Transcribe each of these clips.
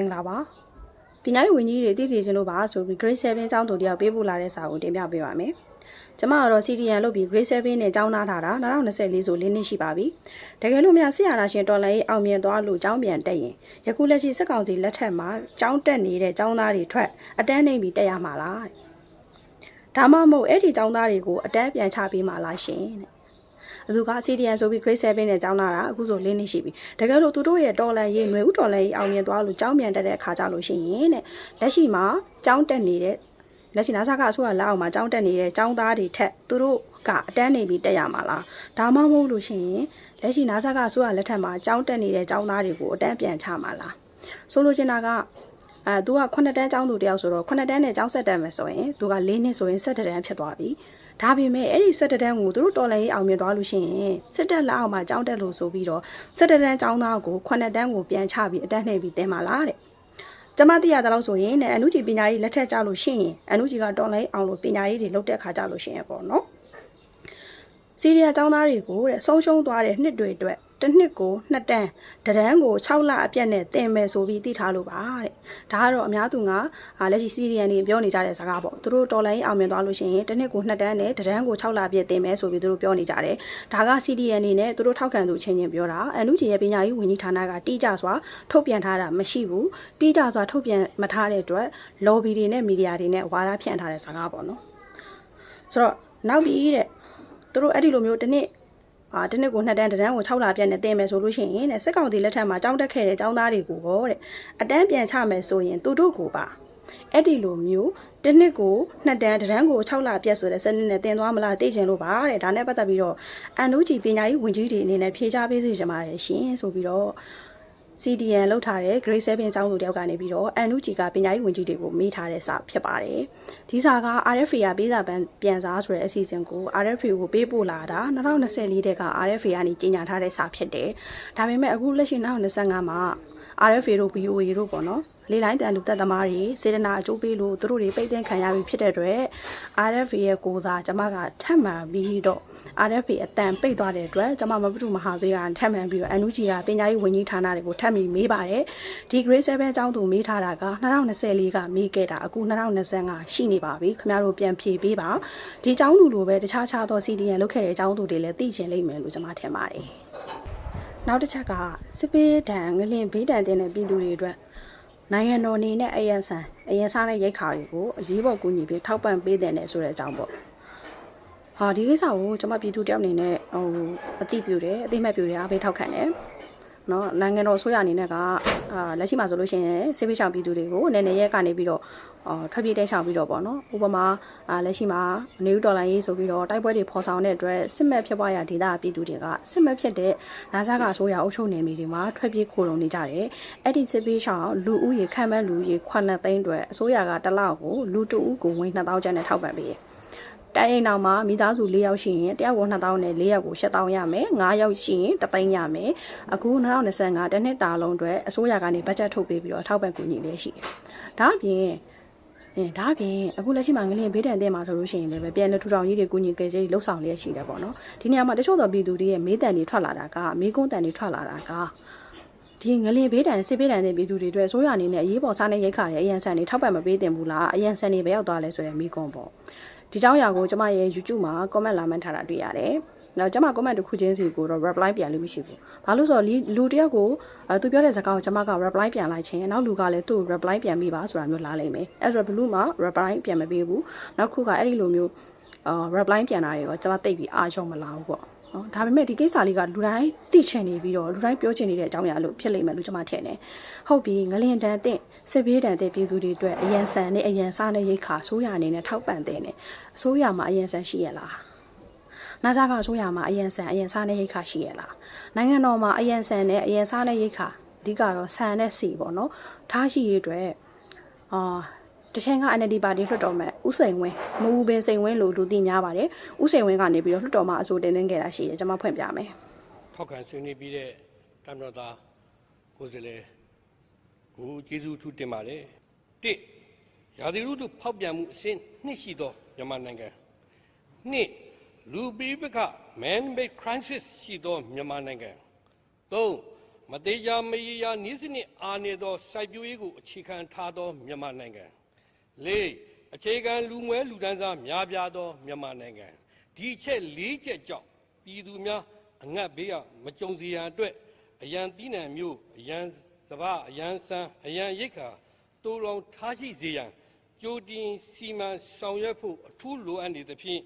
မင်္ဂလာပါပညာရေးဝန်ကြီးတွေတည်တည်ချင်းလို့ပါဆိုပြီး grade 7ကျောင်းသူတယောက်ပေးပို့လာတဲ့စာကိုတင်ပြပေးပါမယ်ကျမကတော့ CDN လုပ်ပြီး grade 7နဲ့ကျောင်းသားထားတာ2024ဆို၄နှစ်ရှိပါပြီတကယ်လို့များဆရာနာရှင်တော်လိုင်းအောင်မြင်သွားလို့ကျောင်းပြန်တက်ရင်ယခုလက်ရှိစက်ကောင်စီလက်ထက်မှာကျောင်းတက်နေတဲ့ကျောင်းသားတွေထွက်အတန်းနေပြီးတက်ရမှာလားဒါမှမဟုတ်အဲ့ဒီကျောင်းသားတွေကိုအတန်းပြန်ချပေးမှာလားရှင်တဲ့။ သူက CDN ဆိုပြီး grade 7နဲ့ကျောင်းလာတာအခုဆို၄နှစ်ရှိပြီ။တကယ်လို့သူတို့ရဲ့တော်လန်ရေးຫນွေဥတော်လန်ရေးအောင်မြင်သွားလို့ကျောင်းပြန်တက်တဲ့အခါကြလို့ရှိရင်တဲ့လက်ရှိမှာကျောင်းတက်နေတဲ့လက်ရှိနာဆာကအစိုးရလက်အောက်မှာကျောင်းတက်နေတဲ့ကျောင်းသားတွေထက်သူတို့ကအတန်းနေပြီးတက်ရမှာလား။ဒါမှမဟုတ်လို့ရှိရင်လက်ရှိနာဆာကအစိုးရလက်ထက်မှာကျောင်းတက်နေတဲ့ကျောင်းသားတွေကိုအတန်းပြန်ချမှာလား။ဆိုလိုချင်တာကအဲသူက9တန်းကျောင်းသူတယောက်ဆိုတော့9တန်းနဲ့ကျောင်းဆက်တက်မယ်ဆိုရင်သူက4နှစ်ဆိုရင်7တန်းဖြစ်သွားပြီ။ ဒါပေမဲ့အဲ့ဒီ7တန်းကိုသူတို့တော်လိုင်းရေးအောင်မြင်သွားလို့ရှိရင်စစ်တက်လက်အောက်မှာကျောင်းတက်လို့ဆိုပြီးတော့7တန်းကျောင်းသားကို9တန်းကိုပြန်ချပြီးအတန်းနှိပ်ပြီးတင်ပါလားတဲ့။ကျမသိရတဲ့လောက်ဆိုရင်နဲ့အနုကြီးပညာရေးလက်ထက်ကြလို့ရှိရင်အနုကြီးကတော်လိုင်းအောင်လို့ပညာရေးတွေလုပ်တဲ့အခါကြလို့ရှိရင်ပေါ့နော်။စီးရီးယားကျောင်းသားတွေကိုတဲ့ဆုံးရှုံးသွားတဲ့နှစ်တွေအတွက် တစ်နှစ်ကိုနှစ်တန်းတဒန်းကို6လအပြည့်နဲ့တင်မယ်ဆိုပြီးသိထားလို့ပါတဲ့ဒါကတော့အများသူကအာလက်ရှိစီရီယန်တွေပြောနေကြတဲ့စကားပေါ့သူတို့တော်လိုင်းအောင်မြင်သွားလို့ရှိရင်တစ်နှစ်ကိုနှစ်တန်းနဲ့တဒန်းကို6လအပြည့်တင်မယ်ဆိုပြီးသူတို့ပြောနေကြတယ်ဒါကစီရီယန်တွေနဲ့သူတို့ထောက်ခံသူချင်းချင်းပြောတာအန်နုဂျီရဲ့ပညာရေးဝန်ကြီးဌာနကတိကျစွာထုတ်ပြန်ထားတာမရှိဘူးတိကျစွာထုတ်ပြန်မထားတဲ့အတွက် lobby တွေနဲ့မီဒီယာတွေနဲ့ဝါဒဖြန့်ထားတဲ့စကားပေါ့နော်ဆိုတော့နောက်ပြီးတဲ့သူတို့အဲ့ဒီလိုမျိုးတစ်နှစ် အာတစ်နှစ်ကိုနှစ်တန်းတစ်တန်းကို6လပြည့်နဲ့တင်မယ်ဆိုလို့ရှိရင်တဲ့စစ်ကောင်စီလက်ထက်မှာကြောင်းတက်ခဲ့တဲ့ចောင်းသားတွေကိုပေါ့တဲ့အတန်းပြန်ချမယ်ဆိုရင်သူတို့ကိုပါအဲ့ဒီလိုမျိုးတစ်နှစ်ကိုနှစ်တန်းတစ်တန်းကို6လပြည့်ဆိုတဲ့စနစ်နဲ့တင်သွားမလားသိချင်လို့ပါတဲ့ဒါနဲ့ပတ်သက်ပြီးတော့အန်နူဂျီပညာရေးဝန်ကြီးတွေအနေနဲ့ဖြေချပေးစီချင်ပါတယ်ရှင်ဆိုပြီးတော့ CDN လောက်ထားတဲ့ grade 7ကျောင်းသူတယောက်ကနေပြီးတော့ NUG ကပညာရေးဝန်ကြီးတွေကိုမေးထားတဲ့စာဖြစ်ပါတယ်။ဒီစာက RFA ကပေးစာပန်ပြန်စားဆိုတဲ့အစီအစဉ်ကို RFA ကိုပေးပို့လာတာ2024တက်က RFA ကနေကြီးညာထားတဲ့စာဖြစ်တယ်။ဒါပေမဲ့အခုလက်ရှိ2025မှာ RFA တို့ VOA တို့ပေါ့နော် လေးလိုင်းတန်လူတက်သမားတွေစေတနာအကျိုးပေးလို့သူတို့တွေပိတ်သိမ်းခံရပြီဖြစ်တဲ့အတွက် RFA ရဲ့ကိုစားကျမကထပ်မှန်ပြီးတော့ RFA အတန်ပိတ်သွားတဲ့အတွက်ကျမမပတူမဟာသေးကထပ်မှန်ပြီးတော့ NUG ကပညာရေးဝန်ကြီးဌာနတွေကိုထပ်ပြီးမေးပါတယ်ဒီ grade 7အကြောင်းသူမေးထားတာက2024ကမေးခဲ့တာအခု2025ရှိနေပါပြီခင်ဗျားတို့ပြန်ဖြေပေးပါဒီအကြောင်းသူလိုပဲတခြားခြားသော CDN လုပ်ခဲ့တဲ့အကြောင်းသူတွေလည်းသိချင်လိမ့်မယ်လို့ကျွန်မထင်ပါတယ်နောက်တစ်ချက်ကစစ်ပေးတံငလင်ဘေးတံတင်တဲ့ပြည်သူတွေအတွက် နိုင်ငံတော်အနေနဲ့အယံဆန်အယံစားတဲ့ရိတ်ခါတွေကိုအရေးပေါ်ကူညီပြီးထောက်ပံ့ပေးတဲ့နဲ့ဆိုတဲ့အကြောင်းပေါ့ဟာဒီကိစ္စကိုကျွန်မပြည်သူတယောက်အနေနဲ့ဟိုအတိပြုတယ်အတိမတ်ပြုတယ်အားပေးထောက်ခံတယ် နော်နိုင်ငံတော်ဆိုရအနေနဲ့ကအာလက်ရှိမှာဆိုလို့ရှိရင်ဆေးပေးဆောင်ပြည်သူတွေကိုအနေနဲ့ရက်ကနေပြီးတော့အာထွက်ပြေးတိတ်ဆောင်ပြီးတော့ပေါ့နော်ဥပမာအာလက်ရှိမှာနေဦးဒေါ်လာရေးဆိုပြီးတော့တိုက်ပွဲတွေဖော်ဆောင်တဲ့အတွက်စစ်မဲ့ဖြစ်ပွားရာဒေသပြည်သူတွေကစစ်မဲ့ဖြစ်တဲ့နာဇာကအစိုးရအုပ်ချုပ်နယ်မြေတွေမှာထွက်ပြေးခိုလုံနေကြတယ်အဲ့ဒီစစ်ပေးဆောင်လူဦးရေခန့်မှန်းလူဦးရေ9သိန်းအတွက်အစိုးရကတစ်လောက်ကိုလူတဦးကိုဝင်2000ကျပ်နဲ့ထောက်ပံ့ပေးတယ် တိုင်းအိမ်တော်မှာမိသားစု၄ယောက်ရှိရင်တယောက်ကို2000နဲ့၄ယောက်ကို8000ရမယ်9ယောက်ရှိရင်3သိန်းရမယ်အခု2025တစ်နှစ်တာလုံးအတွက်အစိုးရကနေဘတ်ဂျက်ထုတ်ပေးပြီးတော့ထောက်ပံ့ကူညီလေးရှိတယ်ဒါအပြင်အဲဒါအပြင်အခုလက်ရှိမှာငလျင်ဘေးတန်တဲ့မှာဆိုလို့ရှိရင်လည်းပြန်လည်ထူထောင်ရေးတွေကူညီကြရေးလှုပ်ဆောင်လျက်ရှိတယ်ပေါ့နော်ဒီနေရာမှာတချို့သောပြည်သူတွေရဲ့မေးတန်တွေထွက်လာတာကမေးကွန်းတန်တွေထွက်လာတာကဒီငလင်ဘေးတန်စစ်ဘေးတန်တဲ့ပြည်သူတွေအတွက်ဆိုရအနေနဲ့အရေးပေါ်စားနေရိတ်ခါတဲ့အရန်ဆန်တွေထောက်ပံ့မပေးတင်ဘူးလားအရန်ဆန်တွေပဲရောက်သွားလဲဆိုတဲ့မေးကွန်းပေါ့ ဒီเจ้าရာကိုကျမရဲ့ YouTube မှာ comment လာမှန်းထားတာတွေ့ရတယ်။နောက်ကျမ comment တစ်ခုချင်းစီကိုတော့ reply ပြန်လို့မရှိဘူး။ဘာလို့ဆိုတော့လူတယောက်ကိုအဲသူပြောတဲ့စကားကိုကျမက reply ပြန်လိုက်ချင်းနောက်လူကလည်းသူ့ reply ပြန်ပြီးပါဆိုတာမျိုးလာလိမ့်မယ်။အဲဆိုတော့ blue မှာ reply ပြန်မပေးဘူး။နောက်ခုကအဲ့ဒီလိုမျိုးအာ reply ပြန်လာရောကျမတိတ်ပြီးအားရုံမလာဘူးပေါ့။ နော်ဒါပေမဲ့ဒီကိစ္စလေးကလူတိုင်းသိချင်နေပြီးတော့လူတိုင်းပြောချင်နေတဲ့အကြောင်းအရာလို့ဖြစ်လိမ့်မယ်လို့ကျွန်မထင်တယ်။ဟုတ်ပြီငလင်တန်တဲ့စစ်ဘေးတန်တဲ့ပြည်သူတွေအတွက်အရန်ဆန်နဲ့အရန်စားနဲ့ရိတ်ခါဆိုးရအနေနဲ့ထောက်ပံ့တဲ့နဲ့အစိုးရမှာအရန်ဆန်ရှိရလား။နာဇာကအစိုးရမှာအရန်ဆန်အရန်စားနဲ့ရိတ်ခါရှိရလား။နိုင်ငံတော်မှာအရန်ဆန်နဲ့အရန်စားနဲ့ရိတ်ခါအဓိကတော့ဆန်နဲ့စီပေါ့နော်။ထားရှိရတဲ့အာတ ချင်က NLD ပါတီလွှတ်တော်မှာဥစိန်ဝင်းမူပင်စိန်ဝင်းလို့လူသိများပါတယ်ဥစိန်ဝင်းကနေပြီးတော့လွှတ်တော်မှာအဆိုတင်သွင်းခဲ့တာရှိတယ်ကျွန်မဖွင့်ပြမယ်ထောက်ခံဆွေးနွေးပြီးတဲ့တမတော်သားကိုယ်စားလှယ်ကိုကျေးဇူးထူးတင်ပါတယ်တစ်ရာသီဥတုဖောက်ပြန်မှုအဆင့်နှစ်ရှိသောမြန်မာနိုင်ငံနှစ်လူပိပက man made crisis ရှိသောမြန်မာနိုင်ငံသုံးမသေးချာမရေရာနည်းစနစ်အားနည်းသောစိုက်ပျိုးရေးကိုအခြေခံထားသောမြန်မာနိုင်ငံ လေးအခြေခံလူမွဲလူဒန်းစားများပြားသောမြန်မာနိုင်ငံဒီချက်၄ချက်ကြောင့်ပြည်သူများအငတ်ဘေးကမကြုံစေရန်အတွက်အရန်တီးနှံမျိုးအရန်စပါးအရန်ဆန်းအရန်ရိတ်ခါတိုးလောင်ထားရှိစေရန်ကြိုတင်စီမံဆောင်ရွက်ဖို့အထူးလိုအပ်နေသဖြင့်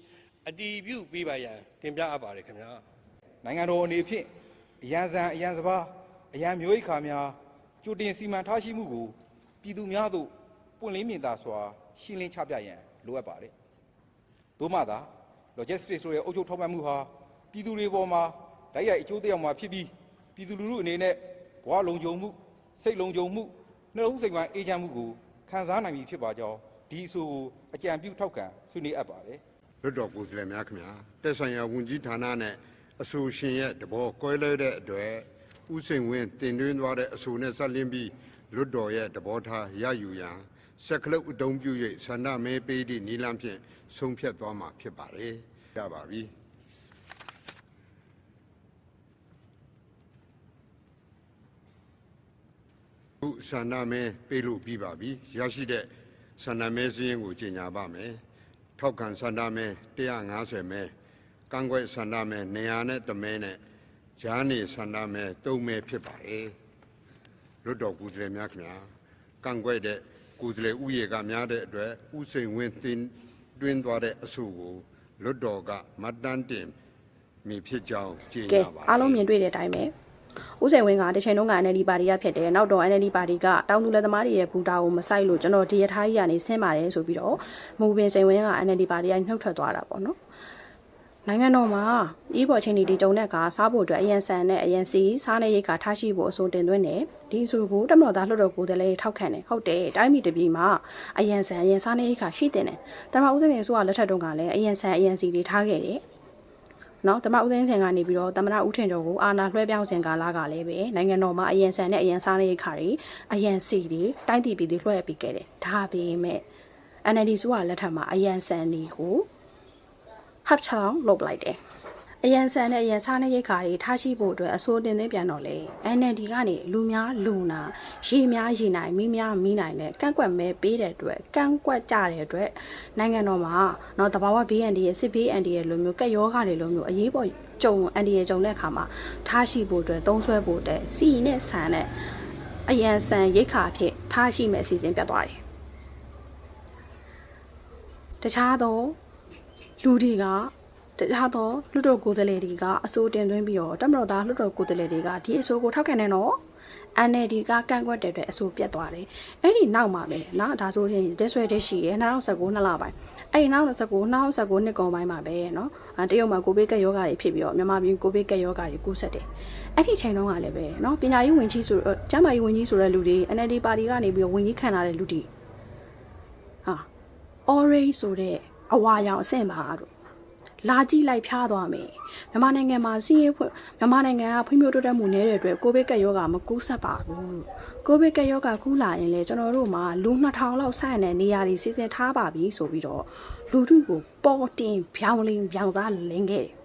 အတည်ပြုပေးပါရန်တင်ပြအပ်ပါတယ်ခင်ဗျာနိုင်ငံတော်အနေဖြင့်အရန်စံအရန်စပါးအရန်မျိုးရိတ်ခါများကြိုတင်စီမံထားရှိမှုကိုပြည်သူများသို့ ပွင့်လင်းမြင်သာစွာရှင်းလင်းချပြရန်လိုအပ်ပါတယ်။သို့မှသာ logistics ဆိုတဲ့အုပ်ချုပ်ထောက်ပံ့မှုဟာပြည်သူတွေပေါ်မှာဓာတ်ရိုက်အကျိုးသက်ရောက်မှာဖြစ်ပြီးပြည်သူလူထုအနေနဲ့ဘဝလုံခြုံမှုစိတ်လုံခြုံမှုနှလုံးစိတ်ဝမ်းအေးချမ်းမှုကိုခံစားနိုင်ပြီဖြစ်ပါကြောင်းဒီအဆိုကိုအကြံပြုထောက်ခံဆွေးနွေးအပ်ပါတယ်။လွတ်တော်ကိုယ်စားလှယ်များခင်ဗျာတက်ဆိုင်ရာဝန်ကြီးဌာနနဲ့အဆိုရှင်ရဲ့တဘောကွဲလွဲတဲ့အတွက်ဥစိန်ဝင်းတင်သွင်းသွားတဲ့အဆိုနဲ့ဆက်လင်းပြီးလွတ်တော်ရဲ့တဘောထားရယူရန် စက်ကလုတ်အတုံးပြု၍ဆန္ဒမဲပေးသည့်နီလန်းဖြင့်ဆုံးဖြတ်သွားမှာဖြစ်ပါတယ်ရပါပြီခုဆန္ဒမဲပေးလို့ပြီးပါပြီရရှိတဲ့ဆန္ဒမဲစည်းရင်ကိုကြီးညာပါမယ်ထောက်ခံဆန္ဒမဲ150မဲကန့်ကွက်ဆန္ဒမဲ200နဲ့တမဲနဲ့ဂျားနေဆန္ဒမဲ3မဲဖြစ်ပါတယ်လွတ်တော်ကိုယ်စားလှယ်များခင်ဗျာကန့်ကွက်တဲ့ ကိုယ်စားလှယ်ဥယေကများတဲ့အတွက်ဥစိန်ဝင်းတင်တွင်းသွားတဲ့အဆိုကိုလွတ်တော်ကမတ်တန်းတင်မိဖြစ်ကြောင်းကြေကဲညာပါတယ်အားလုံးမြင်တွေ့တဲ့အတိုင်းပဲဦးစိန်ဝင်းကတစ်ချိန်လုံးက NLD ပါတီကဖြစ်တယ်နောက်တော့ NLD ပါတီကတောင်သူလက်သမားတွေရဲ့ဘူတာကိုမဆိုင်လို့ကျွန်တော်ဒီရထားကြီးကနေဆင်းပါတယ်ဆိုပြီးတော့မူပင်စိန်ဝင်းက NLD ပါတီကနှုတ်ထွက်သွားတာပေါ့နော် နိုင်ငံတော်မှာဤပေါ်ချင်းဒီကြုံတဲ့ကစားဖို့အတွက်အရန်ဆန်နဲ့အရန်စီစားနေရိတ်ကထားရှိဖို့အဆိုတင်သွင်းတယ်ဒီအဆိုကိုတမတော်သားလွှတ်တော်ကိုယ်စားလှယ်ထောက်ခံတယ်ဟုတ်တယ်တိုင်းပြည်တစ်ပြည်မှာအရန်ဆန်အရန်စားနေရိတ်ကရှိတင်တယ်တမဦးစင်နေဆိုကလက်ထက်တုန်းကလည်းအရန်ဆန်အရန်စီတွေထားခဲ့တယ်နော်တမဦးသိန်းစင်ကနေပြီးတော့တမနာဦးထင်ကျော်ကိုအာနာလွှဲပြောင်းစင်ကာလာကလည်းပဲနိုင်ငံတော်မှာအယံဆန်နဲ့အယံစားနေခါတွေအယံစီတွေတိုင်းတည်ပြည်တွေလွှဲပြီးခဲ့တယ်ဒါပေမဲ့ NLD ဆိုတာလက်ထက်မှာအယံဆန်တွေကို ဟပ်ချောင်းလုပ်လိုက်တယ်အယံဆန်နဲ့အယံစားနေရိတ်ခါတွေထားရှိဖို့အတွက်အစိုးတင်သွင်းပြန်တော့လေ NLD ကနေလူများလူနာရေများရေနိုင်မိများမိနိုင်နဲ့ကန့်ကွက်မဲပေးတဲ့အတွက်ကန့်ကွက်ကြတဲ့အတွက်နိုင်ငံတော်မှာတော့တဘာဝ BND ရဲ့စစ် BND ရဲ့လိုမျိုးကက်ယောဂါတွေလိုမျိုးအရေးပေါ်ကြုံ ND ရဲ့ကြုံတဲ့အခါမှာထားရှိဖို့အတွက်သုံးဆွဲဖို့အတွက်စီနဲ့ဆန်နဲ့အယံဆန်ရိတ်ခါအဖြစ်ထားရှိမဲ့အစီအစဉ်ပြတ်သွားတယ်တခြားသော လူတွေကတခြားသောလွှတ်တော်ကိုယ်စားလှယ်တွေကအစိုးတင်သွင်းပြီးတော့တမတော်သားလွှတ်တော်ကိုယ်စားလှယ်တွေကဒီအစိုးကိုထောက်ခံနေတော့ NLD ကကန့်ကွက်တဲ့အတွက်အဆိုပြတ်သွားတယ်။အဲ့ဒီနောက်မှာပဲเนาะဒါဆိုရင် district တက်ရှိရ2019နှစ်လပိုင်းအဲ့ဒီနောက်2019 2019နှစ်ကုန်ပိုင်းမှာပဲเนาะတရုတ်မှာကိုဗစ်ကက်ယောဂါတွေဖြစ်ပြီးတော့မြန်မာပြည်ကိုဗစ်ကက်ယောဂါတွေကူးစက်တယ်။အဲ့ဒီချိန်တုန်းကလည်းပဲเนาะပညာရေးဝန်ကြီးဆိုကျန်းမာရေးဝန်ကြီးဆိုတဲ့လူတွေ NLD ပါတီကနေပြီးတော့ဝန်ကြီးခံလာတဲ့လူတွေဟာ orange ဆိုတဲ့ အဝါရောင်အဆင့်ပါတို့လာကြည့်လိုက်ဖျားသွားမယ်မြန်မာနိုင်ငံမှာစီးရဲဖွင့်မြန်မာနိုင်ငံကဖွံ့ဖြိုးတိုးတက်မှုနည်းတဲ့အတွက်ကိုဗစ်ကပ်ရောဂါမကူးစက်ပါဘူးကိုဗစ်ကပ်ရောဂါကူးလာရင်လေကျွန်တော်တို့မှာလူ2000လောက်ဆိုက်တဲ့နေရာတွေစီစဉ်ထားပါပြီဆိုပြီးတော့လူထုကိုပေါ်တင်ဖြောင်းလင်းဖြောင်းစားလင်းခဲ့တယ်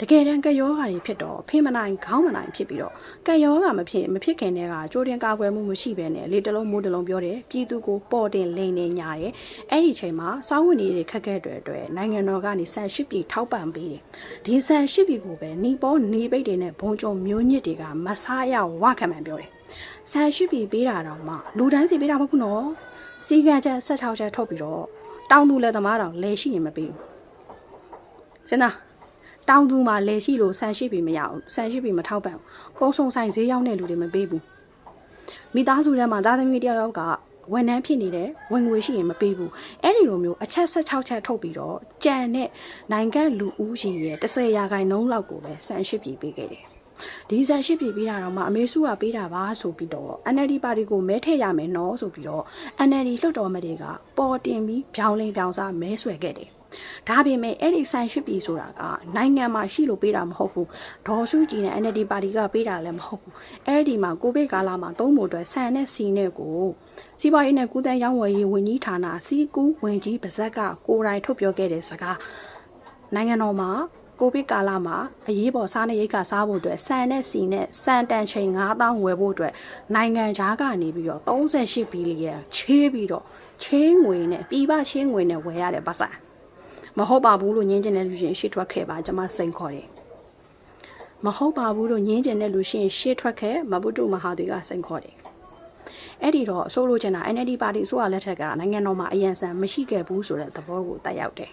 တကယ်တမ်းကက်ယောဂါတွေဖြစ်တော့ဖင်မနိုင်ခေါင်းမနိုင်ဖြစ်ပြီးတော့ကက်ယောဂါမဖြစ်မဖြစ်ခင်တည်းကကြိုးတင်ကာကွယ်မှုမရှိဘဲနဲ့လေတလုံးမိုးတလုံးပြောတယ်ပြည်သူကိုပေါ်တင်လိန်နေညာတယ်အဲ့ဒီချိန်မှာစောင်းဝင်တွေခက်ခဲတဲ့အတွက်နိုင်ငံတော်ကနေဆန်ရှစ်ပြည်ထောက်ပံ့ပေးတယ်ဒီဆန်ရှစ်ပြည်ကိုပဲနီပေါ်နီပိတ်တွေနဲ့ဘုံကြုံမျိုးညစ်တွေကမဆားရဝခံမှန်ပြောတယ်ဆန်ရှစ်ပြည်ပေးတာတော့မှလူတိုင်းစီပေးတာမဟုတ်ဘူးနော်စီကံချက်16ချက်ထုတ်ပြီးတော့တောင်းသူလက်သမားတောင်လဲရှိရင်မပေးဘူးစင်သား တောင်သူမှာလေရှိလို့ဆန်ရှိပြီမရဘူးဆန်ရှိပြီမထောက်ပံ့ဘူးကုန်းဆုံဆိုင်ဈေးရောက်တဲ့လူတွေမပေးဘူးမိသားစုထဲမှာသားသမီးတယောက်ယောက်ကဝန်ထမ်းဖြစ်နေတယ်ဝင်ငွေရှိရင်မပေးဘူးအဲ့ဒီလိုမျိုးအချက်16ချက်ထုတ်ပြီးတော့ကြံတဲ့နိုင်ငံလူဦးရေရဲ့30ရာခိုင်နှုန်းလောက်ကိုပဲဆန်ရှိပြီပေးခဲ့တယ်ဒီဆန်ရှိပြီပေးတာတော့မှအမေစုကပေးတာပါဆိုပြီးတော့ NLD ပါတီကိုမဲထည့်ရမယ်နော်ဆိုပြီးတော့ NLD လွှတ်တော်မတွေကပေါ်တင်ပြီးဖြောင်းလင်းဖြောင်းစားမဲဆွဲခဲ့တယ် ဒါပေမဲ့အဲ့ဒီဆိုင်ရှိပြီဆိုတာကနိုင်ငံမှာရှိလို့ပေးတာမဟုတ်ဘူးဒေါ်စုကြည်နဲ့ NLD ပါတီကပေးတာလည်းမဟုတ်ဘူးအဲ့ဒီမှာကိုဗစ်ကာလမှာသုံးဖို့အတွက်ဆန်နဲ့စီနဲ့ကိုစီးပွားရေးနဲ့ကုသရေးရောင်းဝယ်ရေးဝန်ကြီးဌာနစီကူဝင်ကြီးပါဇက်ကကိုယ်တိုင်ထုတ်ပြောခဲ့တဲ့စကားနိုင်ငံတော်မှာကိုဗစ်ကာလမှာအရေးပေါ်စားနေရိတ်ကစားဖို့အတွက်ဆန်နဲ့စီနဲ့စံတန်ချိန်9000ဝယ်ဖို့အတွက်နိုင်ငံခြားကနေပြီးတော့38ဘီလီယံချေးပြီးတော့ချင်းငွေနဲ့ပြည်ပချင်းငွေနဲ့ဝယ်ရတဲ့ပတ်စံ မဟုတ်ပါဘူးလို့ညင်းကျင်တဲ့လူချင်းရှေ့ထွက်ခဲ့ပါကျွန်မစိန်ခေါ်တယ်မဟုတ်ပါဘူးလို့ညင်းကျင်တဲ့လူချင်းရှေ့ထွက်ခဲ့မဘုတုမဟာဒေကစိန်ခေါ်တယ်အဲ့ဒီတော့အစိုးလို့ချင်တာ NLD ပါတီအစိုးရလက်ထက်ကနိုင်ငံတော်မှာအယံဆန်မရှိခဲ့ဘူးဆိုတဲ့သဘောကိုတက်ရောက်တယ်